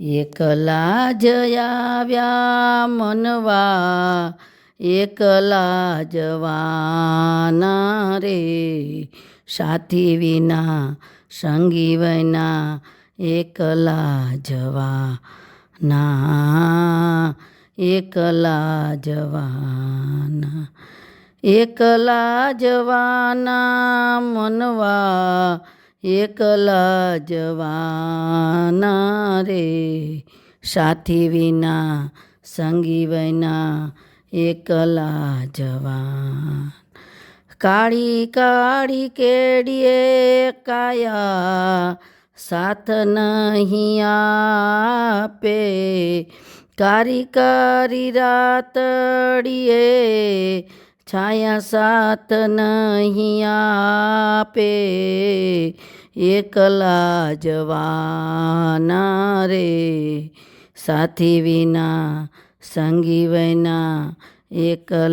એકલા જયાવ્યા મનવા, એકલા જવાના રે સાથી વિના, સંગી વિના એકલા જવા ના એકલા જવાના એકલા જવાના મનવા. એકલા જવાના રે. સાથી વિના, સંગી વિના એકલા જવાન કાળી કાળી કેડીએ કાયા સાથ નહીં આપે. કારી કારી રાતડીએ છાયા સાથ નહીં આપે એકલા જવાના રે. સાથી વિના સંગી વિના એકલા